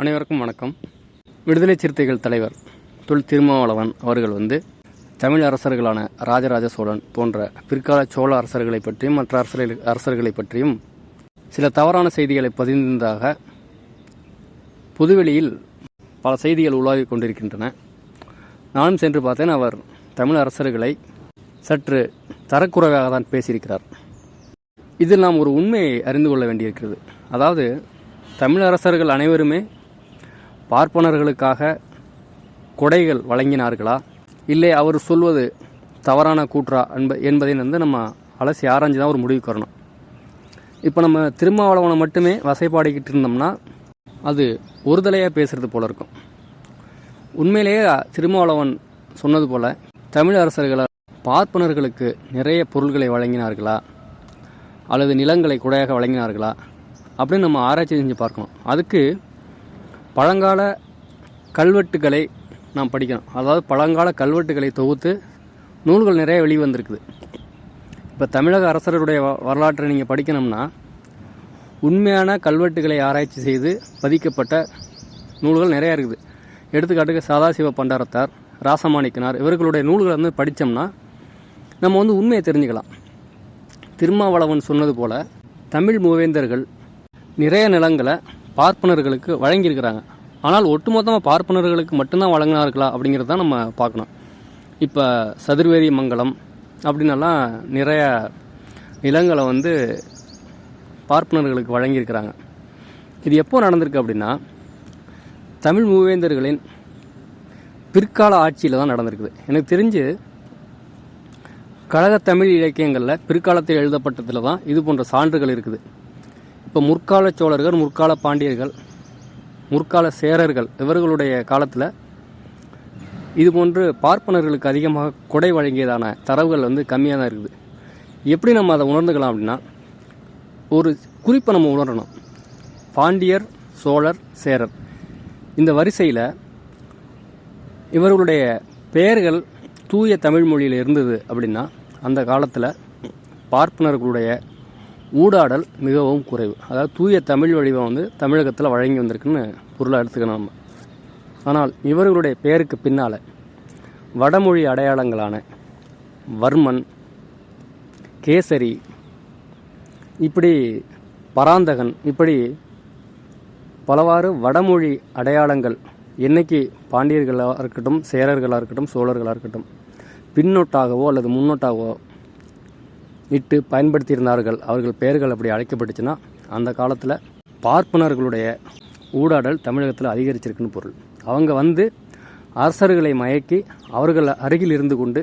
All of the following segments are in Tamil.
அனைவருக்கும் வணக்கம். விடுதலை சிறுத்தைகள் தலைவர் தொல் திருமாவளவன் அவர்கள் வந்து தமிழ் அரசர்களான ராஜராஜ சோழன் போன்ற பிற்கால சோழ அரசர்களை பற்றியும் மற்ற அரசர்கள் அரசர்களை பற்றியும் சில தவறான செய்திகளை பதிந்ததாக புதுவெளியில் பல செய்திகள் உலாவிக் கொண்டிருக்கின்றன. நானும் சென்று பார்த்தேன். அவர் தமிழ் அரசர்களை சற்று தரக்குறைவாக தான் பேசியிருக்கிறார். இதில் நாம் ஒரு உண்மையை அறிந்து கொள்ள வேண்டியிருக்கிறது. அதாவது தமிழ் அரசர்கள் அனைவருமே பார்ப்பனர்களுக்காக கொடைகள் வழங்கினார்களா? இல்லை அவர் சொல்வது தவறான கூற்றா என்ப என்பதை வந்து நம்ம அலசி ஆராய்ஞ்சு தான் ஒரு முடிவுக்கு வரணும். இப்போ நம்ம திருமாவளவனை மட்டுமே வசைப்பாடிக்கிட்டு இருந்தோம்னா அது ஒரு தலையாக பேசுறது போல இருக்கும். உண்மையிலேயே திருமாவளவன் சொன்னது போல் தமிழ் அரசர்களை பார்ப்பனர்களுக்கு நிறைய பொருள்களை வழங்கினார்களா? அல்லது நிலங்களை குடையாக வழங்கினார்களா? அப்படின்னு நம்ம ஆராய்ச்சி செஞ்சு பார்க்கணும். அதுக்கு பழங்கால கல்வெட்டுகளை நாம் படிக்கணும். அதாவது பழங்கால கல்வெட்டுகளை தொகுத்து நூல்கள் நிறைய வெளிவந்திருக்குது. இப்போ தமிழக அரசருடைய வ- வரலாற்றை நீங்கள் படிக்கணும்னா உண்மையான கல்வெட்டுகளை ஆராய்ச்சி செய்து பதிக்கப்பட்ட நூல்கள் நிறையா இருக்குது. எடுத்துக்காட்டுக்கு சதாசிவ பண்டாரத்தார் ராசமாணிக்கனார் இவர்களுடைய நூல்களை வந்து படித்தோம்னா நம்ம வந்து உண்மையை தெரிஞ்சுக்கலாம். திருமாவளவன் சொன்னது போல் தமிழ் மூவேந்தர்கள் நிறைய நிலங்களை பார்ப்பனர்களுக்கு வழங்கியிருக்கிறாங்க. ஆனால் ஒட்டுமொத்தமாக பார்ப்பனர்களுக்கு மட்டும்தான் வழங்கினார்களா அப்படிங்கிறத நம்ம பார்க்கணும். இப்போ சதுர்வேதி மங்கலம் அப்படின்னெல்லாம் நிறைய நிலங்களை வந்து பார்ப்பனர்களுக்கு வழங்கியிருக்கிறாங்க. இது எப்போ நடந்திருக்கு அப்படின்னா தமிழ் மூவேந்தர்களின் பிற்கால ஆட்சியில் தான் நடந்திருக்குது. எனக்கு தெரிஞ்சு கழக தமிழ் இலக்கியங்களில் பிற்காலத்தில் எழுதப்பட்டதில் தான் இது போன்ற சான்றுகள் இருக்குது. இப்போ முற்கால சோழர்கள் முற்கால பாண்டியர்கள் முற்கால சேரர்கள் இவர்களுடைய காலத்தில் இது போன்று பார்ப்பனர்களுக்கு அதிகமாக கொடை வழங்கியதான தரவுகள் வந்து கம்மியாக தான் இருக்குது. எப்படி நம்ம அதை உணர்ந்துக்கலாம் அப்படின்னா ஒரு குறிப்பை நம்ம உணரணும். பாண்டியர் சோழர் சேரர். இந்த வரிசையில் இவர்களுடைய பெயர்கள் தூய தமிழ் மொழியில் இருந்தது அப்படின்னா அந்த காலத்தில் பார்ப்பனர்களுடைய ஊடாடல் மிகவும் குறைவு. அதாவது தூய தமிழ் வடிவம் வந்து தமிழகத்தில் வழங்கி வந்திருக்குன்னு பொருளாக எடுத்துக்கணும் நம்ம. ஆனால் இவர்களுடைய பெயருக்கு பின்னால் வடமொழி அடையாளங்களான வர்மன் கேசரி இப்படி பராந்தகன் இப்படி பலவாறு வடமொழி அடையாளங்கள் என்னைக்கு பாண்டியர்களாக இருக்கட்டும் சேரர்களாக இருக்கட்டும் சோழர்களாக இருக்கட்டும் பின்னொட்டாகவோ அல்லது முன்னொட்டாகவோ இட்டு பயன்படுத்தியிருந்தார்கள். அவர்கள் பெயர்கள் அப்படி அழைக்கப்பட்டுச்சுன்னா அந்த காலத்தில் பார்ப்பனர்களுடைய ஊடாடல் தமிழகத்தில் அதிகரிச்சிருக்குன்னு பொருள். அவங்க வந்து அரசர்களை மயக்கி அவர்கள் அருகில் இருந்து கொண்டு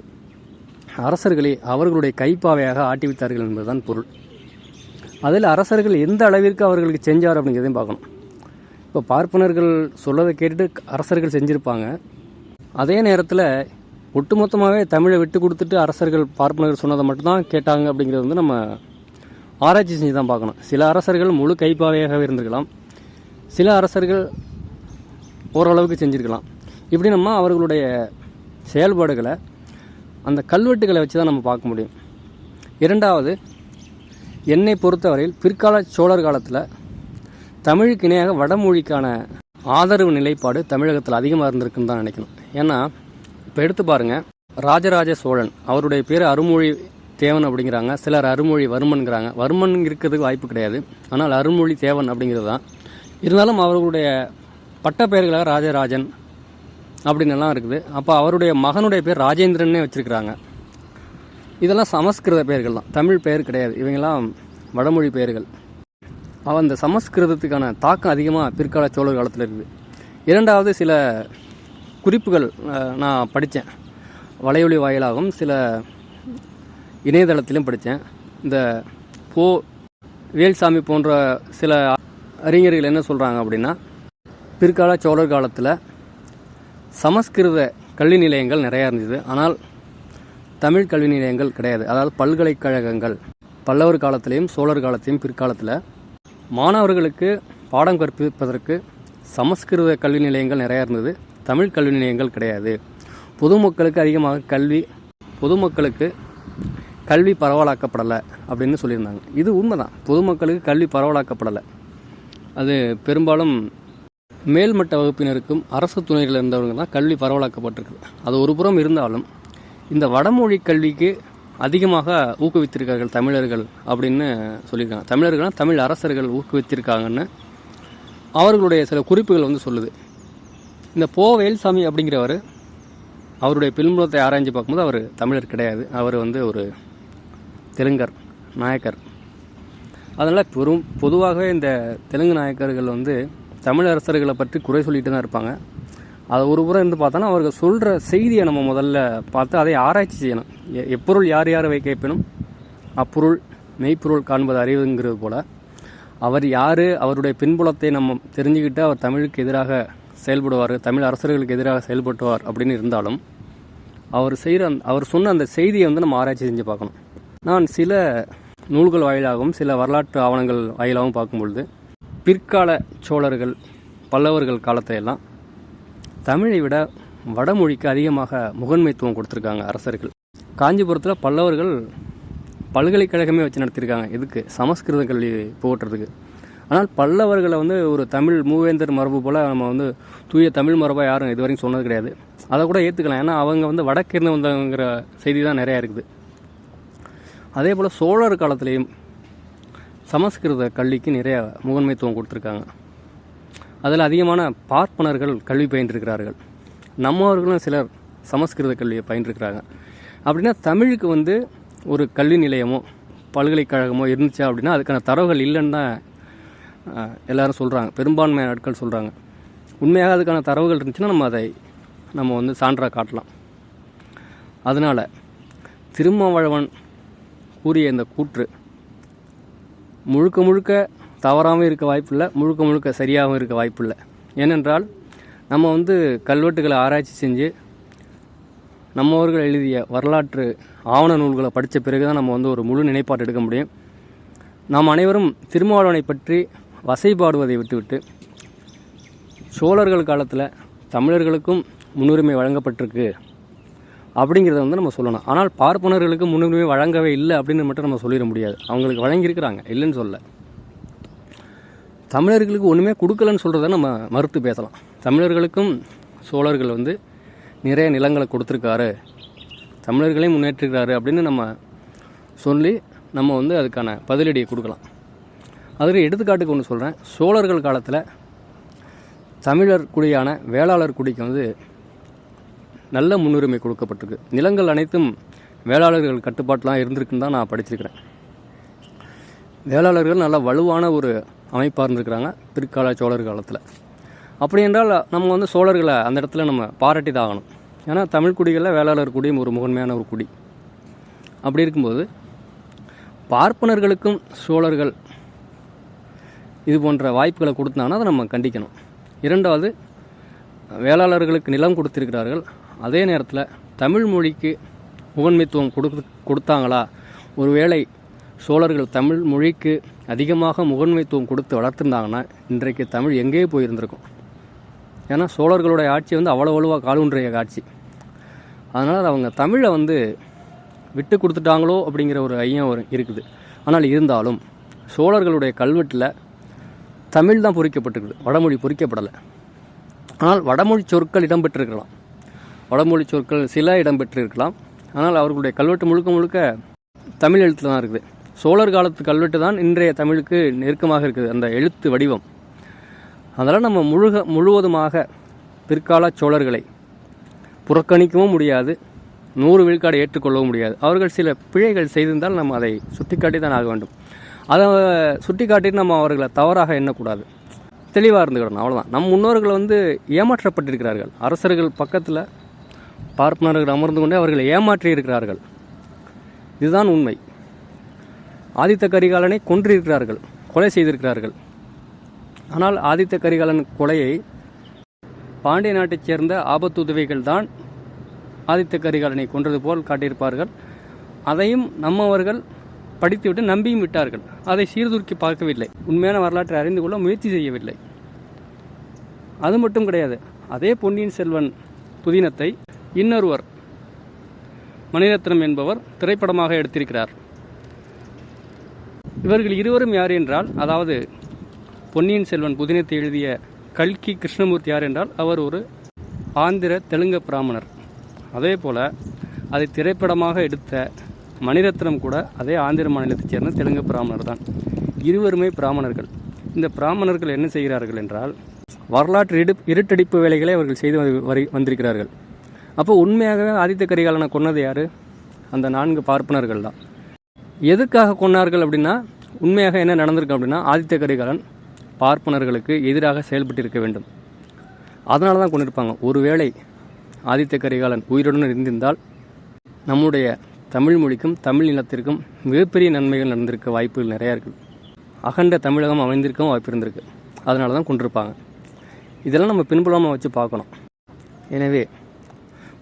அரசர்களை அவர்களுடைய கைப்பாவையாக ஆட்டி வைத்தார்கள் என்பதுதான் பொருள். அதில் அரசர்கள் எந்த அளவிற்கு அவர்களுக்கு செஞ்சார் அப்படிங்கிறதையும் பார்க்கணும். இப்போ பார்ப்பனர்கள் சொல்லதை கேட்டுட்டு அரசர்கள் செஞ்சுருப்பாங்க. அதே நேரத்தில் ஒட்டுமொத்தமாகவே தமிழை விட்டு கொடுத்துட்டு அரசர்கள் பார்ப்பனர்கள் சொன்னதை மட்டும்தான் கேட்டாங்க அப்படிங்கிறது வந்து நம்ம ஆராய்ச்சி செஞ்சு தான் பார்க்கணும். சில அரசர்கள் முழு கைப்பாவையாகவே இருந்திருக்கலாம். சில அரசர்கள் ஓரளவுக்கு செஞ்சுருக்கலாம். இப்படி நம்ம அவர்களுடைய செயல்பாடுகளை அந்த கல்வெட்டுகளை வச்சு தான் நம்ம பார்க்க முடியும். இரண்டாவது என்னை பொறுத்தவரையில் பிற்கால சோழர் காலத்தில் தமிழுக்கு இணையாக வடமொழிக்கான ஆதரவு நிலைப்பாடு தமிழகத்தில் அதிகமாக இருந்திருக்குன்னு தான் நினைக்கணும். ஏன்னா இப்போ எடுத்து பாருங்கள் ராஜராஜ சோழன். அவருடைய பேர் அருமொழி தேவன் அப்படிங்கிறாங்க. சிலர் அருமொழி வர்மன்கிறாங்க. வர்மன் இருக்கிறதுக்கு வாய்ப்பு கிடையாது. ஆனால் அருள்மொழி தேவன் அப்படிங்கிறது தான். இருந்தாலும் அவர்களுடைய பட்ட பெயர்களாக ராஜராஜன் அப்படின்னு இருக்குது. அப்போ அவருடைய மகனுடைய பேர் ராஜேந்திரன்னே வச்சுருக்கிறாங்க. இதெல்லாம் சமஸ்கிருத பெயர்கள் தான். தமிழ் பெயர் கிடையாது. இவங்கெல்லாம் வடமொழி பெயர்கள். அவன் அந்த சமஸ்கிருதத்துக்கான தாக்கம் அதிகமாக பிற்கால சோழர் காலத்தில் இருக்குது. இரண்டாவது சில குறிப்புகள் நான் படித்தேன். வலையொலி வாயிலாகவும் சில இணையதளத்திலும் படித்தேன். இந்த போ வேல்சாமி போன்ற சில அறிஞர்கள் என்ன சொல்கிறாங்க அப்படின்னா பிற்கால சோழர் காலத்தில் சமஸ்கிருத கல்வி நிலையங்கள் நிறையா இருந்தது. ஆனால் தமிழ் கல்வி நிலையங்கள் கிடையாது. அதாவது பல்கலைக்கழகங்கள் பல்லவர் காலத்திலையும் சோழர் காலத்திலையும் பிற்காலத்தில் மாணவர்களுக்கு பாடம் கற்பிப்பதற்கு சமஸ்கிருத கல்வி நிலையங்கள் நிறையா இருந்தது. தமிழ் கல்வி நிலையங்கள் கிடையாது. பொதுமக்களுக்கு அதிகமாக கல்வி பொதுமக்களுக்கு கல்வி பரவலாக்கப்படலை அப்படின்னு சொல்லியிருந்தாங்க. இது உண்மைதான். பொதுமக்களுக்கு கல்வி பரவலாக்கப்படலை. அது பெரும்பாலும் மேல்மட்ட வகுப்பினருக்கும் அரசு துணையில் இருந்தவங்க தான் கல்வி பரவலாக்கப்பட்டிருக்குது. அது ஒரு புறம் இருந்தாலும் இந்த வடமொழி கல்விக்கு அதிகமாக ஊக்குவித்திருக்கார்கள் தமிழர்கள் அப்படின்னு சொல்லியிருக்காங்க. தமிழர்கள்னா தமிழ் அரசர்கள் ஊக்குவித்திருக்காங்கன்னு அவர்களுடைய சில குறிப்புகள் வந்து சொல்லுது. இந்த போ வேல்சாமி அப்படிங்கிறவர் அவருடைய பின்புலத்தை ஆராய்ஞ்சு பார்க்கும்போது அவர் தமிழர் கிடையாது. அவர் வந்து ஒரு தெலுங்கர் நாயக்கர். அதனால் பெரும் பொதுவாகவே இந்த தெலுங்கு நாயக்கர்கள் வந்து தமிழ் அரசர்களை பற்றி குறை சொல்லிட்டு தான் இருப்பாங்க. அது ஒரு புறம் இருந்து பார்த்தோன்னா அவர்கள் சொல்கிற செய்தியை நம்ம முதல்ல பார்த்து அதை ஆராய்ச்சி செய்யணும். எ- எப்பொருள் யார் யார் வை கேட்பினும் அப்பொருள் மெய்ப்பொருள் காண்பது அறிவுங்கிறது போல் அவர் யார் அவருடைய பின்புலத்தை நம்ம தெரிஞ்சுக்கிட்டு அவர் தமிழுக்கு எதிராக செயல்படுவார் தமிழ் அரசர்களுக்கு எதிராக செயல்பட்டுவார் அப்படின்னு இருந்தாலும் அவர் செய்கிற அவர் சொன்ன அந்த செய்தியை வந்து நம்ம ஆராய்ச்சி செஞ்சு பார்க்கணும். நான் சில நூல்கள் வாயிலாகவும் சில வரலாற்று ஆவணங்கள் வாயிலாகவும் பார்க்கும்பொழுது பிற்கால சோழர்கள் பல்லவர்கள் காலத்தை எல்லாம் தமிழை விட வடமொழிக்கு அதிகமாக முகன்மைத்துவம் கொடுத்துருக்காங்க அரசர்கள். காஞ்சிபுரத்தில் பல்லவர்கள் பல்கலைக்கழகமே வச்சு நடத்தியிருக்காங்க இதுக்கு சமஸ்கிருத கல்வி போட்டுறதுக்கு ஆனால் பல்லவர்களை வந்து ஒரு தமிழ் மூவேந்தர் மரபு போல் நம்ம வந்து தூய தமிழ் மரபாக யாரும் இது வரைக்கும் சொன்னது கிடையாது. அதை கூட ஏற்றுக்கலாம் ஏன்னா அவங்க வந்து வடக்கிருந்து வந்தவங்கிற செய்தி தான் நிறையா இருக்குது. அதே போல் சோழர் காலத்திலையும் சமஸ்கிருத கல்விக்கு நிறைய முகன்மைத்துவம் கொடுத்துருக்காங்க. அதில் அதிகமான பார்ப்பனர்கள் கல்வி பயின்றிருக்கிறார்கள். நம்மவர்களும் சிலர் சமஸ்கிருத கல்வியை பயின்றிருக்கிறாங்க. அப்படின்னா தமிழுக்கு வந்து ஒரு கல்வி நிலையமோ பல்கலைக்கழகமோ இருந்துச்சா அப்படின்னா அதுக்கான தரவுகள் இல்லைன்னு தான் எல்லாரும் சொல்கிறாங்க பெரும்பான்மையான ஆட்கள் சொல்கிறாங்க உண்மையாக அதுக்கான தரவுகள் இருந்துச்சுன்னா நம்ம அதை நம்ம வந்து சான்றாக காட்டலாம். அதனால் திருமாவளவன் கூறிய இந்த கூற்று முழுக்க முழுக்க தவறாகவும் இருக்க வாய்ப்பில்லை முழுக்க முழுக்க சரியாகவும் இருக்க வாய்ப்பில்லை. ஏனென்றால் நம்ம வந்து கல்வெட்டுகளை ஆராய்ச்சி செஞ்சு நம்மவர்கள் எழுதிய வரலாற்று ஆவண நூல்களை படித்த பிறகு தான் நம்ம வந்து ஒரு முழு நினைப்பாட்டு எடுக்க முடியும். நாம் அனைவரும் திருமாவளவனை பற்றி வசைபாடுவதை விட்டுவிட்டு சோழர்கள் காலத்தில் தமிழர்களுக்கும் முன்னுரிமை வழங்கப்பட்டிருக்கு அப்படிங்கிறத வந்து நம்ம சொல்லணும். ஆனால் பார்ப்பனர்களுக்கு முன்னுரிமை வழங்கவே இல்லை அப்படின்னு மட்டும் நம்ம சொல்லிட முடியாது. அவங்களுக்கு வழங்கியிருக்கிறாங்க. இல்லைன்னு சொல்ல. தமிழர்களுக்கு ஒன்றுமே கொடுக்கலன்னு சொல்கிறத நம்ம மறுத்து பேசலாம். தமிழர்களுக்கும் சோழர்கள் வந்து நிறைய நிலங்களை கொடுத்துருக்காரு. தமிழர்களையும் முன்னேற்றிருக்காரு அப்படின்னு நம்ம சொல்லி நம்ம வந்து அதுக்கான பதிலடியை கொடுக்கலாம். அதுக்கு எடுத்துக்காட்டுக்கு ஒன்று சொல்கிறேன் சோழர்கள் காலத்தில் தமிழர் குடியான வேளாளர் குடிக்கு வந்து நல்ல முன்னுரிமை கொடுக்கப்பட்டிருக்கு. நிலங்கள் அனைத்தும் வேளாளர்கள் கட்டுப்பாட்டெலாம் இருந்திருக்குன்னு தான் நான் படிச்சிருக்கிறேன். வேளாளர்கள் நல்ல வலுவான ஒரு அமைப்பாக இருந்திருக்கிறாங்க பிற்கால சோழர் காலத்தில். அப்படி என்றால் நம்ம வந்து சோழர்களை அந்த இடத்துல நம்ம பாராட்டி தான் ஆகணும். ஏன்னா தமிழ் குடிகளில் வேளாளர் குடியும் ஒரு முகன்மையான ஒரு குடி. அப்படி இருக்கும்போது பார்ப்பனர்களுக்கும் சோழர்கள் இது போன்ற வாய்ப்புகளை கொடுத்தாங்கன்னா அதை நம்ம கண்டிக்கணும். இரண்டாவது வேளாளர்களுக்கு நிலம் கொடுத்திருக்கிறார்கள். அதே நேரத்தில் தமிழ் மொழிக்கு முகன்மைத்துவம் கொடு கொடுத்தாங்களா? ஒருவேளை சோழர்கள் தமிழ் மொழிக்கு அதிகமாக முகன்மைத்துவம் கொடுத்து வளர்த்துருந்தாங்கன்னா இன்றைக்கு தமிழ் எங்கேயே போயிருந்திருக்கும்? ஏன்னா சோழர்களுடைய ஆட்சி வந்து அவ்வளோ வலுவாக காலூன்றிய ஆட்சி. அதனால் அவங்க தமிழை வந்து விட்டு கொடுத்துட்டாங்களோ அப்படிங்கிற ஒரு ஐயம் ஒரு இருக்குது. ஆனால் இருந்தாலும் சோழர்களுடைய கல்வெட்டில் தமிழ் தான் பொறிக்கப்பட்டிருக்குது. வடமொழி பொறிக்கப்படலை. ஆனால் வடமொழி சொற்கள் இடம்பெற்றிருக்கலாம். வடமொழி சொற்கள் சில இடம்பெற்றிருக்கலாம். ஆனால் அவர்களுடைய கல்வெட்டு முழுக்க முழுக்க தமிழ் எழுத்தில் தான் இருக்குது. சோழர் காலத்து கல்வெட்டு தான் இன்றைய தமிழுக்கு நெருக்கமாக இருக்குது. அந்த எழுத்து வடிவம். அதனால் நம்ம முழுக முழுவதுமாக பிற்கால சோழர்களை புறக்கணிக்கவும் முடியாது. நூறு விழுக்காடு ஏற்றுக்கொள்ளவும் முடியாது. அவர்கள் சில பிழைகள் செய்திருந்தால் நம்ம அதை சுட்டிக்காட்டி தான் ஆக வேண்டும். அதை சுட்டி சுட்டிக்காட்டிட்டு நம்ம அவர்களை தவறாக எண்ணக்கூடாது. தெளிவாக இருந்துக்கிடணும் அவ்வளோதான் நம் முன்னோர்கள் வந்து ஏமாற்றப்பட்டிருக்கிறார்கள். அரசர்கள் பக்கத்தில் பார்ப்பனர்கள் அமர்ந்து கொண்டே அவர்களை ஏமாற்றி இருக்கிறார்கள். இதுதான் உண்மை. ஆதித்த கரிகாலனை கொன்றிருக்கிறார்கள் கொலை செய்திருக்கிறார்கள். ஆனால் ஆதித்த கரிகாலன் கொலையை பாண்டிய நாட்டைச் சேர்ந்த ஆபத்துதவிகள் தான் ஆதித்த கரிகாலனை கொன்றது போல் காட்டியிருப்பார்கள். அதையும் நம்மவர்கள் படித்துவிட்டு நம்பியும் விட்டார்கள். அதை சீர்தூக்கி பார்க்கவில்லை. உண்மையான வரலாற்றை அறிந்து கொள்ள முயற்சி செய்யவில்லை. அது மட்டும் கிடையாது. அதே பொன்னியின் செல்வன் புதினத்தை இன்னொருவர் மணிரத்னம் என்பவர் திரைப்படமாக எடுத்திருக்கிறார். இவர்கள் இருவரும் யார் என்றால் அதாவது பொன்னியின் செல்வன் புதினத்தை எழுதிய கல்கி கிருஷ்ணமூர்த்தி யார் என்றால் அவர் ஒரு ஆந்திர தெலுங்கு பிராமணர். அதே போல் அதை திரைப்படமாக எடுத்த மணிரத்னம் கூட அதே ஆந்திர மாநிலத்தைச் சேர்ந்த தெலுங்கு பிராமணர் தான். இருவருமே பிராமணர்கள். இந்த பிராமணர்கள் என்ன செய்கிறார்கள் என்றால் வரலாற்று இடு இருட்டடிப்பு வேலைகளை அவர்கள் செய்து வந்து- வரி வந்திருக்கிறார்கள். அப்போ உண்மையாகவே ஆதித்த கரிகாலனை கொன்னது யார்? அந்த நான்கு பார்ப்பனர்கள் தான். எதுக்காக கொன்னார்கள் அப்படின்னா உண்மையாக என்ன நடந்திருக்கு அப்படின்னா ஆதித்த கரிகாலன் பார்ப்பனர்களுக்கு எதிராக செயல்பட்டு இருக்க வேண்டும். அதனால தான் கொண்டிருப்பாங்க ஒருவேளை ஆதித்த கரிகாலன் உயிருடன் இருந்திருந்தால் நம்முடைய தமிழ் மொழிக்கும் தமிழ் இனத்திற்கும் மிகப்பெரிய நன்மைகள் நடந்திருக்க வாய்ப்புகள் நிறையா இருக்குது அகண்ட தமிழகம் அமைந்திருக்கவும் வாய்ப்பு இருந்திருக்கு. அதனால தான் கொண்டிருப்பாங்க. இதெல்லாம் நம்ம பின்புலமாக வச்சு பார்க்கணும். எனவே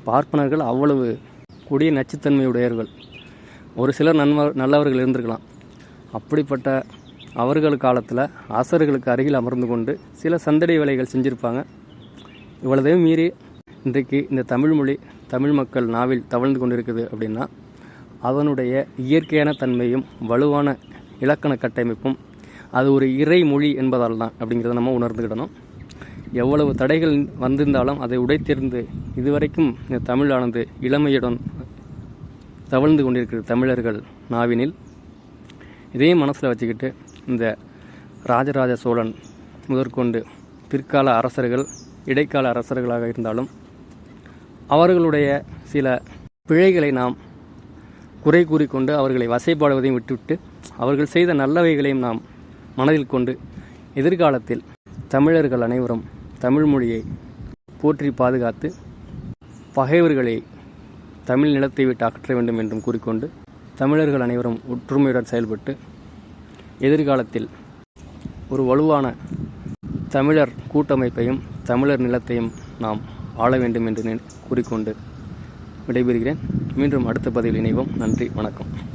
பார்ப்பனர்கள் அவ்வளவு கொடிய நச்சுத்தன்மையுடையவர்கள் ஒரு சிலர் நன்ம நல்லவர்கள் இருந்திருக்கலாம். அப்படிப்பட்ட அவர்கள் காலத்தில் அரசர்களுக்கு அருகில் அமர்ந்து கொண்டு சில சந்தடி வேலைகள் செஞ்சுருப்பாங்க. இவ்வளதையும் மீறி இன்றைக்கு இந்த தமிழ் மொழி தமிழ் மக்கள் நாவில் தவழ்ந்து கொண்டிருக்குது அப்படின்னா அதனுடைய இயற்கையான தன்மையும் வலுவான இலக்கண கட்டமைப்பும் அது ஒரு இறை மொழி என்பதால் தான் அப்படிங்கிறத நம்ம உணர்ந்துக்கிடணும். எவ்வளவு தடைகள் வந்திருந்தாலும் அதை உடைத்திருந்து இதுவரைக்கும் இந்த தமிழானது இளமையுடன் தவழ்ந்து கொண்டிருக்கிற தமிழர்கள் நாவினில் இதையும் மனசில் வச்சுக்கிட்டு இந்த ராஜராஜ சோழன் முதற்கொண்டு பிற்கால அரசர்கள் இடைக்கால அரசர்களாக இருந்தாலும் அவர்களுடைய சில பிழைகளை நாம் குறை கூறிக்கொண்டு அவர்களை வசைப்பாடுவதையும் விட்டுவிட்டு அவர்கள் செய்த நல்லவைகளையும் நாம் மனதில் கொண்டு எதிர்காலத்தில் தமிழர்கள் அனைவரும் தமிழ் மொழியை போற்றி பாதுகாத்து பகைவர்களை தமிழ் நிலத்தை விட்டு அகற்ற வேண்டும் என்றும் கூறிக்கொண்டு தமிழர்கள் அனைவரும் ஒற்றுமையுடன் செயல்பட்டு எதிர்காலத்தில் ஒரு வலுவான தமிழர் கூட்டமைப்பையும் தமிழர் நிலத்தையும் நாம் ஆள வேண்டும் என்று கூறிக்கொண்டு விடைபெறுகிறேன். மீண்டும் அடுத்த பதிவில் இணைவோம். நன்றி வணக்கம்.